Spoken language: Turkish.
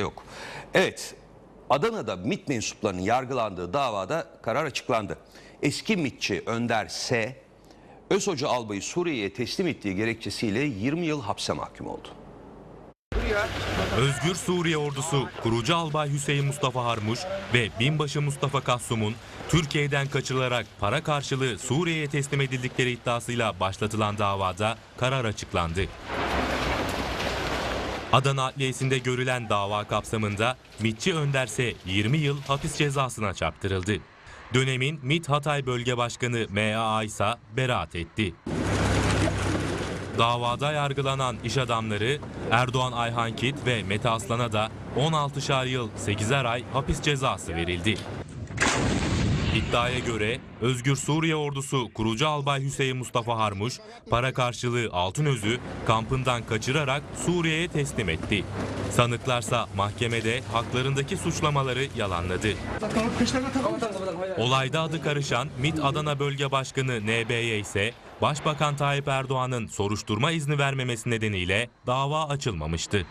yok. Evet, Adana'da MİT mensuplarının yargılandığı davada karar açıklandı. Eski MİTçi Önder S. Özhoca albayı Suriye'ye teslim ettiği gerekçesiyle 20 yıl hapse mahkum oldu. Özgür Suriye Ordusu kurucu albay Hüseyin Mustafa Harmuş ve binbaşı Mustafa Kassum'un Türkiye'den kaçırılarak para karşılığı Suriye'ye teslim edildikleri iddiasıyla başlatılan davada karar açıklandı. Adana Adliyesi'nde görülen dava kapsamında MİTçi Önderse 20 yıl hapis cezasına çarptırıldı. Dönemin MİT Hatay Bölge Başkanı M.A. ise beraat etti. Davada yargılanan iş adamları Erdoğan Ayhan Kit ve Mete Aslan'a da 16'şar yıl 8'er ay hapis cezası verildi. İddiaya göre Özgür Suriye Ordusu kurucu albay Hüseyin Mustafa Harmuş para karşılığı Altınöz'ü kampından kaçırarak Suriye'ye teslim etti. Sanıklarsa mahkemede haklarındaki suçlamaları yalanladı. Olayda adı karışan MİT Adana Bölge Başkanı NB'ye ise Başbakan Tayyip Erdoğan'ın soruşturma izni vermemesi nedeniyle dava açılmamıştı.